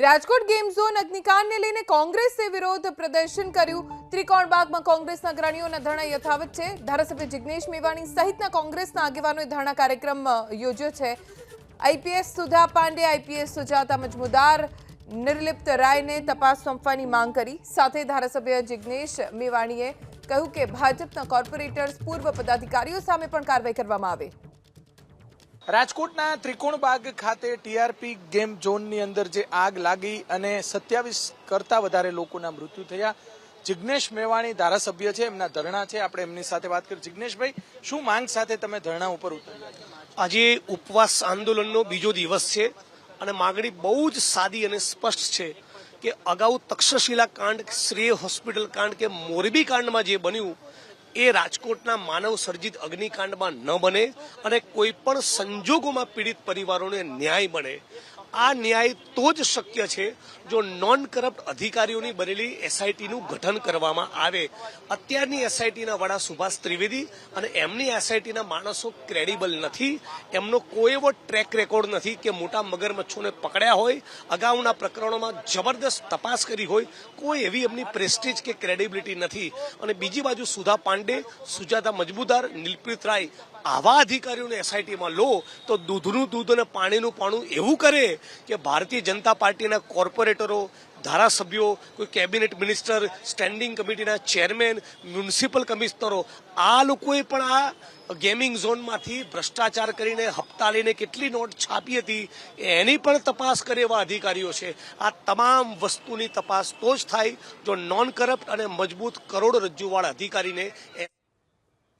Rajkot game zone અગ્નિકાંડને લઈને કોંગ્રેસે વિરોધ પ્રદર્શન કર્યું. ત્રિકોણબાગમાં કોંગ્રેસના અગ્રણીઓના ધરણા યથાવત છે. ધારાસભ્ય જિગ્નેશ મેવાણી સહિતના કોંગ્રેસના આગેવાનોએ ધરણા કાર્યક્રમ યોજ્યો છે. આઈપીએસ સુધા પાંડે, આઈપીએસ સુજાતા મજમુદાર નિર્લિપ્ત રાયને તપાસ સોંપવાની માંગ કરી. સાથે ધારાસભ્ય જિગ્નેશ મેવાણીએ કહ્યું કે ભાજપના કોર્પોરેટર્સ, પૂર્વ પદાધિકારીઓ સામે પણ કાર્યવાહી કરવામાં આવે. રાજકોટના ત્રિકોણબાગ ખાતે ટીઆરપી ગેમ ઝોનની અંદર જે આગ લાગી અને સત્યાવીસ કરતા વધારે લોકોના મૃત્યુ થયા. જિગ્નેશ મેવાણી ધારાસભ્ય છે, એમના ધરણા છે. આપણે એમની સાથે વાત કરી. જિગ્નેશભાઈ, શું માંગ સાથે તમે ધરણા ઉપર ઉતર્યા આજે ઉપવાસ આંદોલનનો બીજો દિવસ છે અને માગણી બહુ જ સાદી અને સ્પષ્ટ છે કે અગાઉ તક્ષશિલા કાંડ, શ્રેય હોસ્પિટલ કાંડ કે મોરબી કાંડમાં જે બન્યું એ રાજકોટના માનવ સર્જિત અગ્નિકાંડમાં ન બને અને કોઈ પણ સંજોગોમાં પીડિત પરિવારોને ન્યાય બને આ ન્યાય તો જ શક્ય છે જો નોન કરપ્ટ અધિકારીઓની બનેલી એસઆઈટીનું ગઠન કરવામાં આવે. અત્યારની એસઆઈટીના વડા સુભાષ ત્રિવેદી અને એમની એસઆઈટીના માણસો ક્રેડિબલ નથી. એમનો કોઈ એવો ટ્રેક રેકોર્ડ નથી કે મોટા મગરમચ્છોને પકડ્યા હોય, અગાઉના પ્રકરણોમાં જબરદસ્ત તપાસ કરી હોય, કોઈ એવી એમની પ્રેસ્ટીજ કે ક્રેડિબિલિટી નથી. અને બીજી બાજુ સુધા પાંડે, સુજાતા મજબૂદાર નિલપ્રીત રાય આવા અધિકારીઓને એસઆઈટીમાં લો તો દૂધનું દૂધ અને પાણીનું પાણું એવું કરે કે ભારતીય જનતા પાર્ટીના કોર્પોરેટરો, ધારાસભ્યો, કોઈ કેબિનેટ મિનિસ્ટર, સ્ટેન્ડિંગ કમિટીના ચેરમેન, મ્યુનિસિપલ કમિશનરો, આ લોકોએ પણ આ ગેમિંગ ઝોનમાંથી ભ્રષ્ટાચાર કરીને હપ્તા લઈને કેટલી નોટ છાપી હતી, એની પણ તપાસ કરે એવા અધિકારીઓ છે. આ તમામ વસ્તુની તપાસ તો જ થાય જો નોન કરપ્ટ અને મજબૂત કરોડરજ્જુવાળા અધિકારીને